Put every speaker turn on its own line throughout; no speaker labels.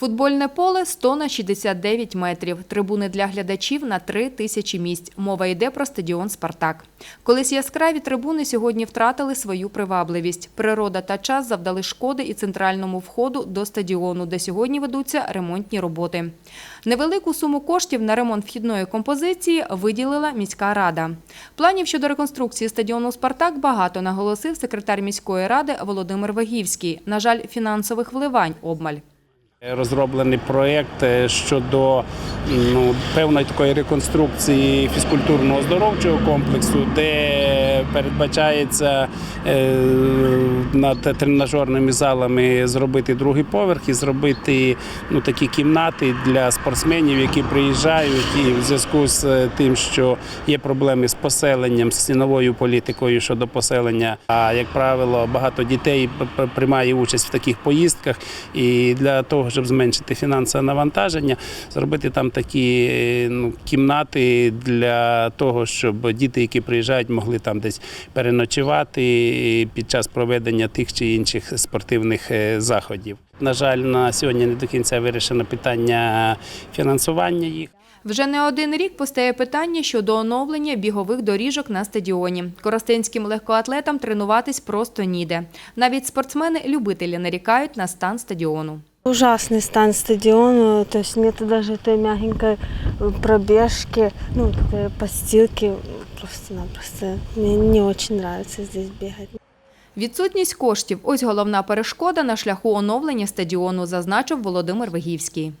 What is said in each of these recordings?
Футбольне поле 100 на 69 метрів. Трибуни для глядачів на 3 тисячі місць. Мова йде про стадіон «Спартак». Колись яскраві трибуни сьогодні втратили свою привабливість. Природа та час завдали шкоди і центральному входу до стадіону, де сьогодні ведуться ремонтні роботи. Невелику суму коштів на ремонт вхідної композиції виділила міська рада. Планів щодо реконструкції стадіону «Спартак» багато, наголосив секретар міської ради Володимир Вагівський. На жаль, фінансових вливань обмаль.
Розроблений проєкт щодо ну, певної такої реконструкції фізкультурно-оздоровчого комплексу, де передбачається е, над тренажерними залами зробити другий поверх і зробити ну, такі кімнати для спортсменів, які приїжджають, і в зв'язку з е, тим, що є проблеми з поселенням, з ціновою політикою щодо поселення. А як правило, багато дітей приймає участь в таких поїздках, і для того, щоб зменшити фінансове навантаження, зробити там такі ну, кімнати для того, щоб діти, які приїжджають, могли там десь переночувати під час проведення тих чи інших спортивних е, заходів. На жаль, на сьогодні не до кінця вирішено питання фінансування їх.
Вже не один рік постає питання щодо оновлення бігових доріжок на стадіоні. Коростенським легкоатлетам тренуватись просто ніде. Навіть спортсмени-любителі нарікають на стан стадіону.
Ужасный стан стадиона, то есть нет даже той мягенькой пробежки, ну, постилки, просто-напросто. Мне не очень нравится здесь бегать.
Відсутність коштів – ось головна перешкода на шляху оновлення стадіону, зазначив Володимир Вигівський.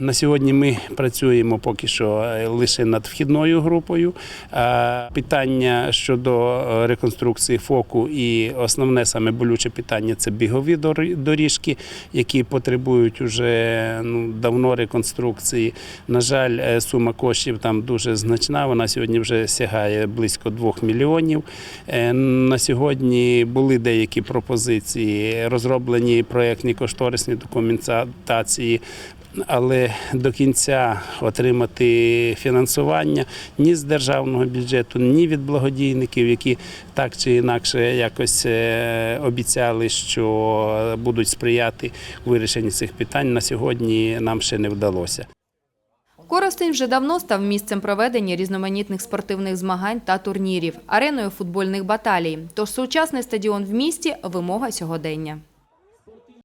На сьогодні ми працюємо поки що е, лише над вхідною групою. Е, Питання щодо е, реконструкції ФОКу і основне саме болюче питання це бігові доріжки, які потребують уже ну, давно реконструкції. На жаль, сума коштів там дуже значна. Вона сьогодні вже сягає близько 2 мільйонів. На сьогодні були деякі пропозиції, розроблені проєктні кошторисні документації але до кінця отримати фінансування ні з державного бюджету, ні від благодійників, які так чи інакше якось е, обіцяли, що будуть сприяти вирішенню цих питань. На сьогодні нам ще не вдалося.
Коростень вже давно став місцем проведення різноманітних спортивних змагань та турнірів, ареною футбольних баталій. Тож сучасний стадіон в місті – вимога сьогодення.